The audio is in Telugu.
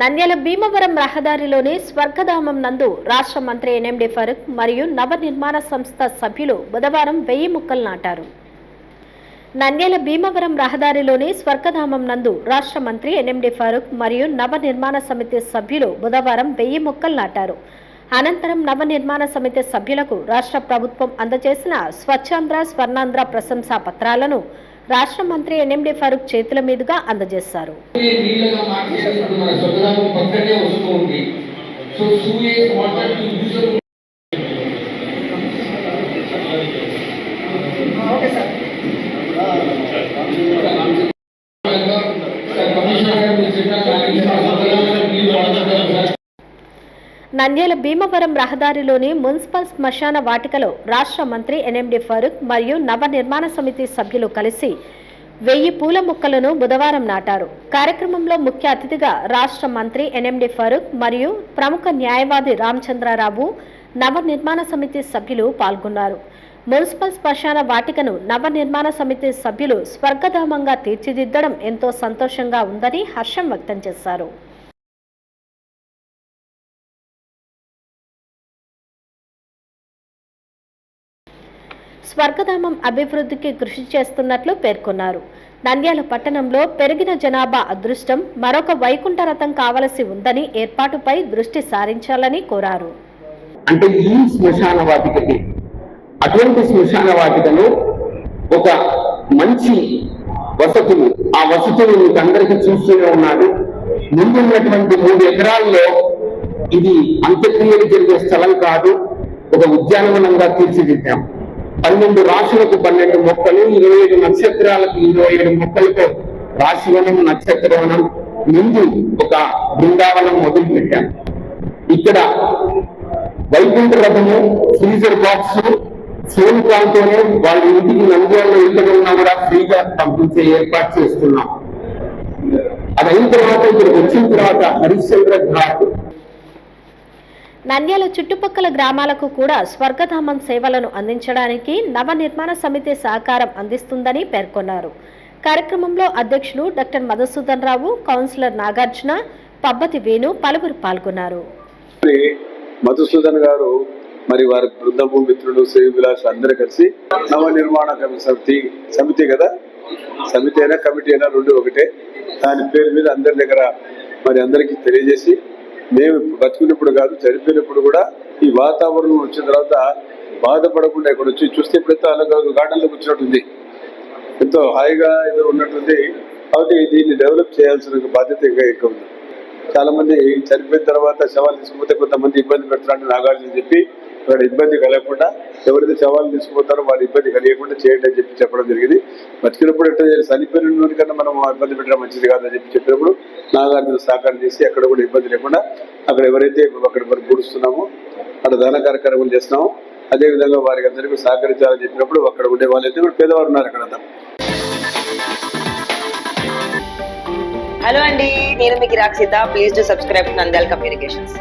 నంద్యాల భీమవరం రహదారిలోని స్వర్గధామం నందు రాష్ట్ర మంత్రి ఎన్ఎండి ఫరూక్ మరియు నవ నిర్మాణ సంస్థ సభ్యులు బుధవారం వెయ్యి ముక్కలు నాటారు. నంద్యాల భీమవరం రహదారిలోని స్వర్గధామం నందు రాష్ట్ర మంత్రి ఎన్ఎండి ఫరూక్ మరియు నవ నిర్మాణ సమితి సభ్యులు బుధవారం వెయ్యి మొక్కలు నాటారు. అనంతరం నవ నిర్మాణ సమితి సభ్యులకు రాష్ట్ర ప్రభుత్వం అందజేసిన స్వచ్ఛాంధ్ర స్వర్ణాంధ్ర ప్రశంసా పత్రాలను రాష్ట్ర మంత్రి ఎన్ఎండి ఫరూక్ చేతుల మీదుగా అందజేశారు. నీళ్ళగా మార్చేసినప్పుడు మన స్వర్గధామం పక్కనే వస్తూ ఉంది so sewage water to user commissioner గారు మీరు చెప్పిన కానీ స్వర్గధామం నీళ్ళు వాడుతున్నారు సార్ నంద్యాల భీమవరం రహదారిలోని మున్సిపల్ శ్మశాన వాటికలో రాష్ట్ర మంత్రి ఎన్ఎండి ఫరూక్ మరియు నవ నిర్మాణ సమితి సభ్యులు కలిసి వెయ్యి పూల మొక్కలను బుధవారం నాటారు. కార్యక్రమంలో ముఖ్య అతిథిగా రాష్ట్ర మంత్రి ఎన్ఎండి ఫరూక్ మరియు ప్రముఖ న్యాయవాది రామచంద్రారావు నవ నిర్మాణ సమితి సభ్యులు పాల్గొన్నారు. మున్సిపల్ శ్మశాన వాటికను నవ నిర్మాణ సమితి సభ్యులు స్వర్గధామంగా తీర్చిదిద్దడం ఎంతో సంతోషంగా ఉందని హర్షం వ్యక్తం చేశారు. స్వర్గధామం అభివృద్ధికి కృషి చేస్తున్నట్లు పేర్కొన్నారు. నంద్యాల పట్టణంలో పెరిగిన జనాభా అదృష్టం మరొక వైకుంఠ రథం కావలసి ఉందని ఏర్పాటుపై దృష్టి సారించాలని కోరారు. అంటే ఈ శ్మశాన వాటికకి అటువంటి శ్మశాన వాటికను ఒక మంచి వసతులు ఆ వసతులు మీకు అందరికీ చూస్తూనే ఉన్నాడు ముందున్నటువంటి మూడు ఎకరాల్లో ఇది అంత్యక్రియలు జరిగే స్థలం కాదు ఒక ఉద్యానవనంగా తీర్చిదిద్దాం. పన్నెండు రాశులకు పన్నెండు మొక్కలు ఇరవై ఏడు నక్షత్రాలకు ఇరవై ఏడు మొక్కలతో రాశివనం నక్షత్రవనం ముందు ఒక బృందావనం మొదలు పెట్టాం ఇక్కడ వైకుంఠ రథము ఫ్రీజర్ బాక్స్ ఫోన్ కాల్ తోనే వాళ్ళ ఇంటికి నంద్యాలలో ఎక్కడ ఉన్నా కూడా ఫ్రీగా పంపించే ఏర్పాటు చేస్తున్నాం. అది అయిన తర్వాత ఇక్కడికి వచ్చిన తర్వాత హరిశ్చంద్ర ఘాట్ నంద్యాల చుట్టుపక్కల గ్రామాలకు కూడా స్వర్గధామం సేవలను అందించడానికి నవ నిర్మాణ సమితి సహకారం అందిస్తుందని పేర్కొన్నారు. కార్యక్రమంలో అధ్యక్షులు డాక్టర్ మధుసూదన్ రావు కౌన్సిలర్ నాగార్జున పబ్బతి వేణు పలువురు పాల్గొన్నారు. మధుసూదన్ గారు మరి వారి బృందము మిత్రులు శ్రీ విలాస్ అందరూ కలిసి నవ నిర్మాణ సమితి సమితి కదా? సమితి అయినా కమిటీ అయినా రెండు ఒకటే. దాని పేరు మీద అందరి దగ్గర మరి అందరికీ తెలియజేసి మేము బతికినప్పుడు కాదు చనిపోయినప్పుడు కూడా ఈ వాతావరణం వచ్చిన తర్వాత బాధపడకుండా ఇక్కడ వచ్చి చూస్తే ఇప్పుడైతే అలా గార్డెన్లో కూర్చున్నట్టుంది ఎంతో హాయిగా ఏదో ఉన్నట్టుంది. కాబట్టి దీన్ని డెవలప్ చేయాల్సిన బాధ్యత ఇంకా ఎక్కువ ఉంది. చాలా మంది చనిపోయిన తర్వాత శవాలు తీసుకుపోతే కొంతమంది ఇబ్బంది పెడుతున్నారని నాగార్జున చెప్పి అక్కడ ఇబ్బంది కలగకుండా ఎవరైతే సవాళ్ళు తీసుకుపోతారో వారి ఇబ్బంది కలిగకుండా చేయండి అని చెప్పి చెప్పడం జరిగింది. బతికినప్పుడు ఎట్లా చేయాలి? చనిపోయిన కన్నా మనం ఇబ్బంది పెట్టడం మంచిది కాదని చెప్పి చెప్పినప్పుడు నాగార్జున సహకారం చేసి అక్కడ కూడా ఇబ్బంది లేకుండా అక్కడ ఎవరైతే అక్కడ మనం పూడుస్తున్నామో అక్కడ దాన కార్యక్రమం చేస్తున్నామో అదే విధంగా వారికి అందరికీ సహకరించాలని చెప్పినప్పుడు అక్కడ ఉండే వాళ్ళైతే కూడా పేదవారు ఉన్నారు అక్కడ హలో అండి నేను మీకు Rakshita please to subscribe Nandyal communications